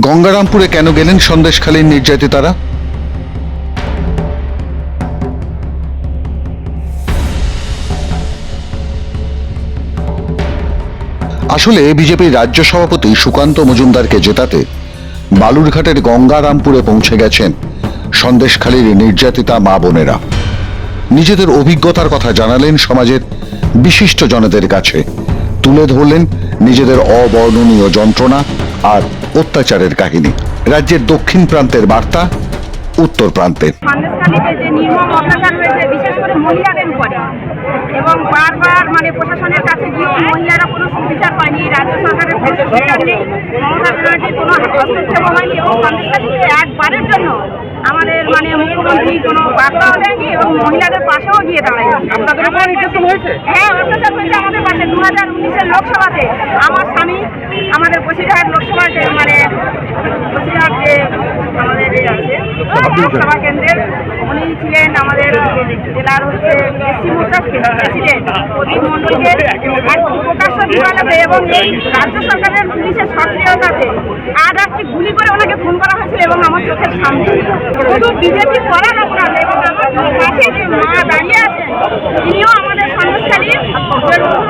গঙ্গারামপুরে কেন গেলেন সন্দেশখালীর নির্যাতিতারা? আসলে বিজেপির রাজ্য সভাপতি সুকান্ত মজুমদারকে জেতাতে বালুরঘাটের গঙ্গারামপুরে পৌঁছে গেছেন সন্দেশখালীর নির্যাতিতা মা বোনেরা। নিজেদের অভিজ্ঞতার কথা জানালেন সমাজের বিশিষ্ট জনদের কাছে। তুলে ধরলেন নিজেদের অবর্ণনীয় যন্ত্রণা আর অত্যাচারের কাহিনী। রাজ্যের দক্ষিণ প্রান্তের বার্তা, উত্তর প্রান্তে। যে অত্যাচার বিশেষ করে মহিলাদের এবং বারবার মানে প্রশাসনের কাছে গিয়েও মহিলারা কোনো সুবিচার পায়নি রাজ্য সরকারের কোনো কোনো হস্তক্ষেপ হয়নি, এবং কংগ্রেস আমাদের মানে মুখ্যমন্ত্রী কোনো বার্তাও দেয়নি এবং মহিলাদের পাশেও গিয়ে দাঁড়ায়নি আপনাদের উপর নির্যাতন হয়েছে? হ্যাঁ অত্যাচার হয়েছে আমাদের পাশে। দু হাজার উনিশের লোকসভাতে আমার স্বামী আমাদের বসিরহাট লোকসভাতে মানে বসিরহাট যে আমাদের এ আছে লোকসভা কেন্দ্রের উনি ছিলেন আমাদের জেলার হচ্ছে এসসি মোর্চার প্রেসিডেন্ট প্রদীপ একদম এবং এই রাজ্য সরকারের পুলিশের সক্রিয়তাতে আজ একটি গুলি করে ওনাকে খুন করা হয়েছিল এবং আমার চোখের সামনে। শুধু বিজেপি করার অপরাধ এবং আমার পাশে যে মা দাঁড়িয়ে আছেন, তিনিও আমাদের সন্দেশখালীর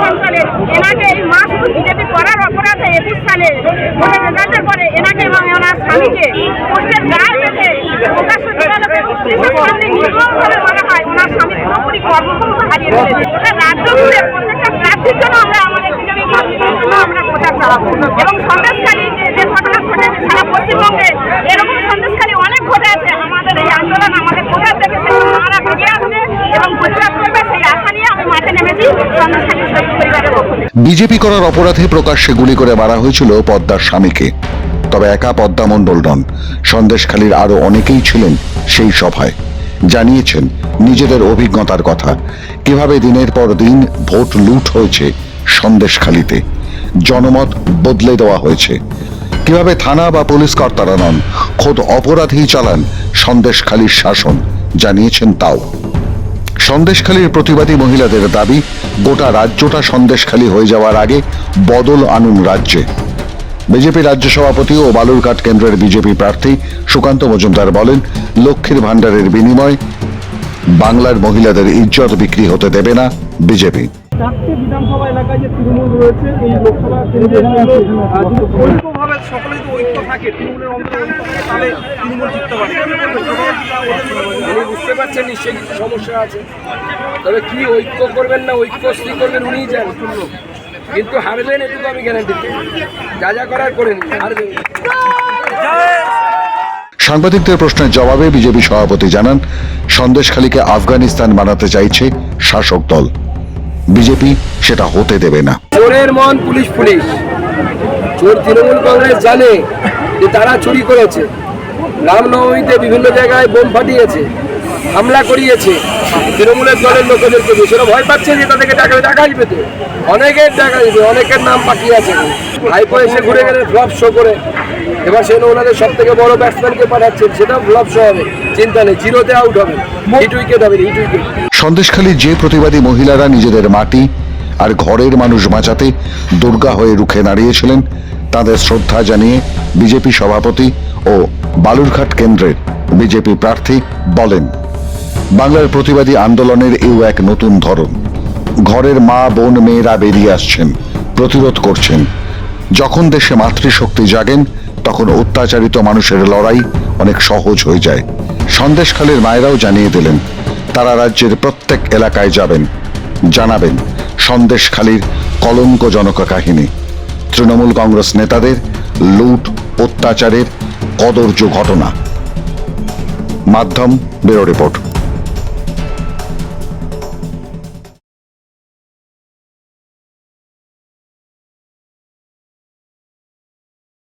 অঞ্চলের এনাকে এই মা শুধু বিজেপি করার অপরাধে একুশ সালে ভোটের রেজাল্টের পরে এনাকে এবং ওনার স্বামীকে পোস্টের গায়ে বেঁধে প্রকাশ্য দিবালোকে পুলিশের সামনে হয়। ওনার স্বামী পুরোপুরি কর্মক্ষমতা হারিয়ে ওটা রাজ্য জুড়ে প্রত্যেকটা প্রার্থীর জন্য আমরা আমাদের বিজেপি কর্মীদের জন্য আমরা প্রচার চালাবো এবং সন্দেশখালী যে ঘটনা ঘটেছে সারা পশ্চিমবঙ্গে, এরকম সন্দেশখালী অনেক ঘটে আছে। আমাদের এই আন্দোলন আমাদের থেকে মারা আসবে এবং করবে সেই আশা নিয়ে আমি মাঠে নেমেছি সন্দেশখালী বিজেপি করার অপরাধে প্রকাশ্যে গুলি করে মারা হয়েছিল পদ্মার স্বামীকে। তবে একা পদ্মা মণ্ডল নন, সন্দেশখালীর আরও অনেকেই ছিলেন সেই সভায়। জানিয়েছেন, নিজেদের অভিজ্ঞতার কথা। কীভাবে দিনের পর দিন ভোট লুট হয়েছে সন্দেশখালীতে। জনমত বদলে দেওয়া হয়েছে। কীভাবে থানা বা পুলিশ কর্তারা নন, খোদ অপরাধী চালান সন্দেশখালীর শাসন, জানিয়েছেন তাও। সন্দেশখালীর প্রতিবাদী মহিলাদের দাবি, গোটা রাজ্যটা সন্দেশখালী হয়ে যাওয়ার আগে বদল আনুন রাজ্যে। বিজেপি রাজ্য সভাপতি ও বালুরঘাট কেন্দ্রের বিজেপি প্রার্থী সুকান্ত মজুমদার বলেন, লক্ষ্মীর ভাণ্ডারের বিনিময় বাংলার মহিলাদের ইজ্জত বিক্রি হতে দেবে না বিজেপি। বিধানসভা এলাকায় যে তৃণমূল রয়েছে এই লোকসভা কেন্দ্রের মধ্যে, ঐক্যভাবে সকলেই তো ঐক্য থাকে তৃণমূলের অন্তরে তাহলে তৃণমূল জিততে পারে। উনি বুঝতে পারছেন নিশ্চয়ই কিছু সমস্যা আছে। তবে কি ঐক্য করবেন না ঐক্য ঐক্যশ্রী করবেন উনিই জানেন। কিন্তু হারবেন এটুকু আমি গ্যারান্টি দিই যা যা করার করে নিন হারবেন। সাংবাদিকদের প্রশ্নের জবাবে বিজেপি সভাপতি জানান সন্দেশখালীকে আফগানিস্তান বানাতে চাইছে শাসক দল। বিজেপি সেটা হতে দেবে না। চোরের মন পুলিশ পুলিশ। চোর তৃণমূল কংগ্রেস জানে যে তারা চুরি করেছে। রামনবমীতে বিভিন্ন জায়গায় বোম ফাটিয়েছে হামলা করিয়েছে। তৃণমূলের দলের লোকেদেরকে সেটা ভয় পাচ্ছে যে তাদেরকে টাকা টাকা দিবে তো। অনেকের টাকা দিবে অনেকের নাম বাকি আছে। হাইপো এসে ঘুরে গেলে ফ্লপ শো করে। এবার সেটা ওনাদের সব থেকে বড় ব্যাটসম্যানকে পাঠাচ্ছে সেটাও ফ্লপ শো হবে। চিন্তা নেই জিরোতে আউট হবে। হিট উইকেট হবে হিট উইকেট সন্দেশখালীর যে প্রতিবাদী মহিলারা নিজেদের মাটি আর ঘরের মানুষ বাঁচাতে দুর্গা হয়ে রুখে দাঁড়িয়েছিলেন, তাদের শ্রদ্ধা জানিয়ে বিজেপি সভাপতি ও বালুরঘাট কেন্দ্রের বিজেপি প্রার্থী বলেন, বাংলার প্রতিবাদী আন্দোলনের এও এক নতুন ধরন। ঘরের মা, বোন, মেয়েরা বেরিয়ে আসছেন, প্রতিরোধ করছেন। যখন দেশে মাতৃশক্তি জাগেন, তখন অত্যাচারিত মানুষের লড়াই অনেক সহজ হয়ে যায়। সন্দেশখালীর মায়েরাও জানিয়ে দিলেন তারা রাজ্যের প্রত্যেক এলাকায় যাবেন, জানাবেন সন্দেশখালীর কলঙ্কজনক কাহিনী। তৃণমূল কংগ্রেস নেতাদের লুট, অত্যাচারের কদর্য ঘটনা। মাধ্যম বেরো রিপোর্ট।